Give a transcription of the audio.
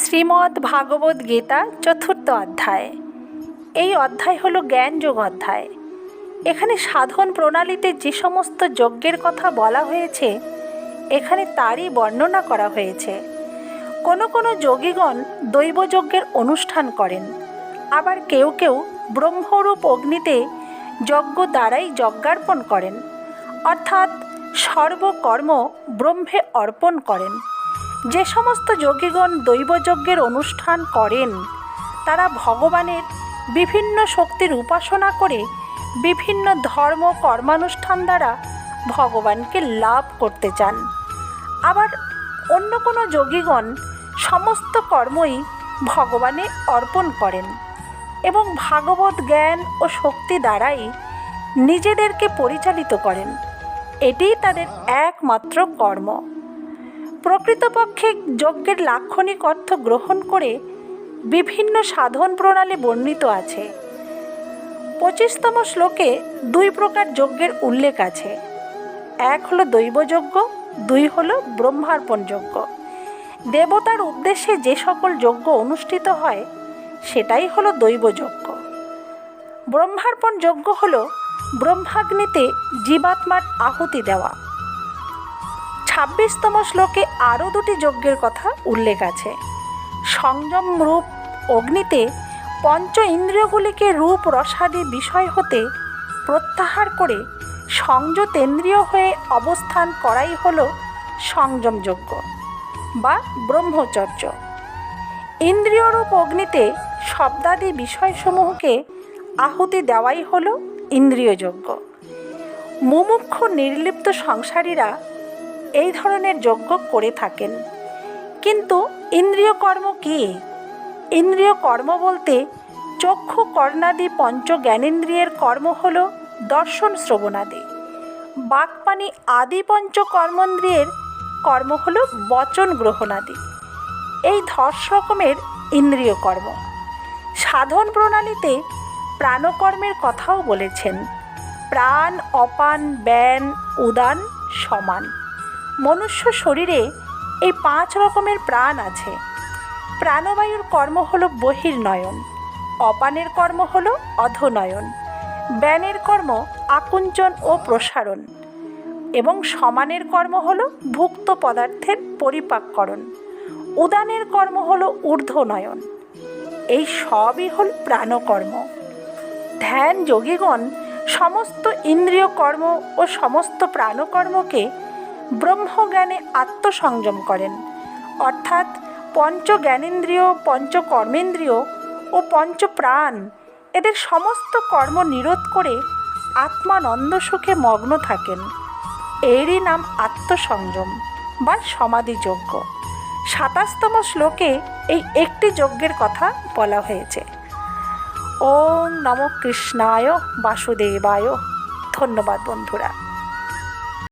শ্রীমদ্ ভাগবত গীতা চতুর্থ অধ্যায়। এই অধ্যায় হলো জ্ঞানযোগ অধ্যায়। এখানে সাধন প্রণালীতে যে সমস্ত যজ্ঞের কথা বলা হয়েছে, এখানে তারই বর্ণনা করা হয়েছে। কোনো কোনো যোগীগণ দৈবযজ্ঞের অনুষ্ঠান করেন। আবার কেউ কেউ ব্রহ্মরূপ অগ্নিতে যজ্ঞ দ্বারাই যজ্ঞার্পণ করেন। অর্থাৎ সর্বকর্ম ব্রহ্মে অর্পণ করেন। যে সমস্ত যোগীগণ দৈবযজ্ঞের অনুষ্ঠান করেন, তারা ভগবানের বিভিন্ন শক্তির উপাসনা করে বিভিন্ন ধর্ম কর্মানুষ্ঠান দ্বারা ভগবানকে লাভ করতে চান। আবার অন্য কোনো যোগীগণ সমস্ত কর্মই ভগবানে অর্পণ করেন এবং ভাগবত জ্ঞান ও শক্তি দ্বারাই নিজেদেরকে পরিচালিত করেন। এটিই তাদের একমাত্র কর্ম। প্রকৃতপক্ষে যজ্ঞের লাক্ষণিক অর্থ গ্রহণ করে বিভিন্ন সাধন প্রণালী বর্ণিত আছে। পঁচিশতম শ্লোকে দুই প্রকার যজ্ঞের উল্লেখ আছে। এক হলো দৈবযজ্ঞ, দুই হলো ব্রহ্মার্পণ যজ্ঞ। দেবতার উদ্দেশ্যে যে সকল যজ্ঞ অনুষ্ঠিত হয়, সেটাই হলো দৈবযজ্ঞ। ব্রহ্মার্পণ যজ্ঞ হলো ব্রহ্মাগ্নিতে জীবাত্মার আহুতি দেওয়া। ছাব্বিশতম শ্লোকে আরও দুটি যজ্ঞের কথা উল্লেখ আছে। সংযম রূপ অগ্নিতে পঞ্চ ইন্দ্রিয়গুলিকে রূপ রসাদি বিষয় হতে প্রত্যাহার করে সংযতেন্দ্রিয় হয়ে অবস্থান করাই হল সংযমযজ্ঞ বা ব্রহ্মচর্য। ইন্দ্রিয়রূপ অগ্নিতে শব্দাদি বিষয়সমূহকে আহুতি দেওয়াই হল ইন্দ্রিয়যজ্ঞ মুমুক্ষ নির্লিপ্ত সংসারীরা এই ধরনের যজ্ঞ করে থাকেন। কিন্তু ইন্দ্রিয় কর্ম কী? ইন্দ্রিয় কর্ম বলতে চক্ষু কর্ণাদি পঞ্চ জ্ঞানেন্দ্রিয়ের কর্ম হল দর্শন শ্রবণাদি। বাকপানি আদি পঞ্চ কর্মেন্দ্রিয়ের কর্ম হল বচন গ্রহণাদি। এই দশ রকমের ইন্দ্রিয় কর্ম। সাধন প্রণালীতে প্রাণকর্মের কথাও বলেছেন। প্রাণ, অপান, ব্যান, উদান, সমান। মনুষ্য শরীরে এই পাঁচ রকমের প্রাণ আছে। প্রাণবায়ুর কর্ম হলো বহির্নয়ন, অপানের কর্ম হলো অধনয়ন ব্যানের কর্ম আকুঞ্চন ও প্রসারণ, এবং সমানের কর্ম হল ভুক্ত পদার্থের পরিপাককরণ, উদানের কর্ম হলো ঊর্ধ্বনয়ন। এই সবই হল প্রাণকর্ম। ধ্যান যোগীগণ সমস্ত ইন্দ্রিয় কর্ম ও সমস্ত প্রাণকর্মকে ব্রহ্মজ্ঞানে আত্মসংযম করেন। অর্থাৎ পঞ্চ জ্ঞানেন্দ্রিয় পঞ্চ কর্মেন্দ্রিয় ও পঞ্চ প্রাণ এদের সমস্ত কর্ম নিরোধ করে আত্মানন্দ সুখে মগ্ন থাকেন। এরই নাম আত্মসংযম বা সমাধিযজ্ঞ। সাতাশতম শ্লোকে এই একটি যজ্ঞের কথা বলা হয়েছে। ওম নম কৃষ্ণায় বাসুদেবায়। ধন্যবাদ বন্ধুরা।